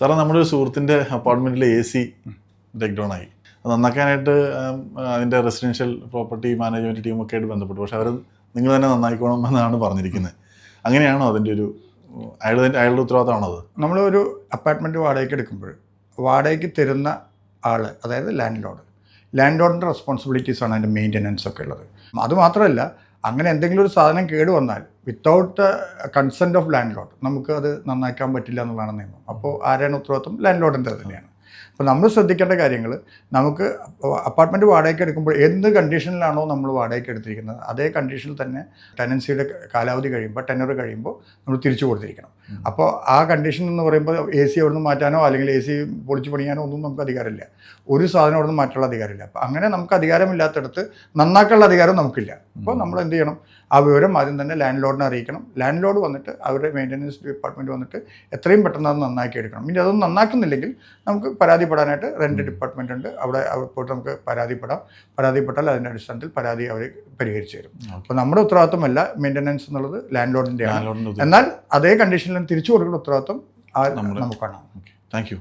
സാറേ നമ്മുടെ ഒരു സുഹൃത്തിന്റെ അപ്പാർട്ട്മെന്റിലെ എ സി ബ്രേക്ക് ഡൗൺ ആയി നന്നാക്കാനായിട്ട് അതിന്റെ റെസിഡൻഷ്യൽ പ്രോപ്പർട്ടി മാനേജ്മെന്റ് ടീമൊക്കെ ആയിട്ട് ബന്ധപ്പെട്ടു. പക്ഷേ അവർ നിങ്ങൾ തന്നെ നന്നായിക്കോണം എന്നാണ് പറഞ്ഞിരിക്കുന്നത്. അങ്ങനെയാണോ അതിന്റെ ഒരു അയാളുടെ അയാളുടെ ഉത്തരവാദിത്തമാണോ അത് നമ്മളൊരു അപ്പാർട്ട്മെന്റ് വാടകയ്ക്ക് എടുക്കുമ്പോൾ വാടകയ്ക്ക് തരുന്ന ആൾ അതായത് ലാൻഡ് ലോഡ് ലാൻഡ് ലോഡിന്റെ റെസ്പോൺസിബിലിറ്റീസാണ് അതിന്റെ മെയിന്റനൻസ് ഒക്കെ ഉള്ളത്. അതുമാത്രമല്ല അങ്ങനെ എന്തെങ്കിലും ഒരു സാധനം കേട് വന്നാൽ without consent of landlord നമുക്ക് അത് നന്നാക്കാൻ പറ്റില്ല എന്നുള്ളതാണ് നിയമം. അപ്പോൾ ആരാണ് ഉത്തരവാദിത്വം? ലാൻഡ് ലോഡിന്റെ തന്നെയാണ്. അപ്പോൾ നമ്മൾ ശ്രദ്ധിക്കേണ്ട കാര്യങ്ങൾ നമുക്ക് അപ്പാർട്ട്മെന്റ് വാടകയ്ക്ക് എടുക്കുമ്പോൾ എന്ത് കണ്ടീഷനിലാണോ നമ്മൾ വാടകയ്ക്ക് എടുത്തിരിക്കുന്നത് അതേ കണ്ടീഷനിൽ തന്നെ ടെനൻസിയുടെ കാലാവധി കഴിയുമ്പോൾ ടെനർ കഴിയുമ്പോൾ നമ്മൾ തിരിച്ചു കൊടുത്തിരിക്കണം. അപ്പോൾ ആ കണ്ടീഷൻ എന്ന് പറയുമ്പോൾ എ സി അവിടുന്ന് മാറ്റാനോ അല്ലെങ്കിൽ എ സി പൊളിച്ചു പണിയാനോ ഒന്നും നമുക്ക് അധികാരമില്ല. ഒരു സാധനം അവിടുന്ന് മാറ്റാനുള്ള അധികാരമില്ല. അപ്പോൾ അങ്ങനെ നമുക്ക് അധികാരമില്ലാത്തടത്ത് നന്നാക്കാനുള്ള അധികാരം നമുക്കില്ല. അപ്പോൾ നമ്മൾ എന്ത് ചെയ്യണം ആ വിവരം ആദ്യം തന്നെ ലാൻഡ് ലോഡിനെ അറിയിക്കണം. ലാൻഡ് ലോഡ് വന്നിട്ട് അവരുടെ മെയിന്റനൻസ് ഡിപ്പാർട്ട്മെന്റ് വന്നിട്ട് എത്രയും പെട്ടെന്ന് അത് നന്നാക്കി എടുക്കണം. ഇനി അതൊന്നും നന്നാക്കുന്നില്ലെങ്കിൽ നമുക്ക് പരാതിപ്പെടാനായിട്ട് റെന്റ് ഡിപ്പാർട്ട്മെന്റ് ഉണ്ട്. അവിടെ പോയിട്ട് നമുക്ക് പരാതിപ്പെടാം. പരാതിപ്പെട്ടാൽ അതിന്റെ അടിസ്ഥാനത്തിൽ പരാതി അവർ പരിഹരിച്ചു തരും. അപ്പോൾ നമ്മുടെ ഉത്തരവാദിത്വമല്ല മെയിന്റനൻസ് എന്നുള്ളത് ലാൻഡ് ലോഡിന്റെ ആണ് എന്നാൽ അതേ കണ്ടീഷനിലും തിരിച്ചു കൊടുക്കുന്ന ഉത്തരവാദിത്വം നമുക്കാണ് ഓക്കെ താങ്ക് യു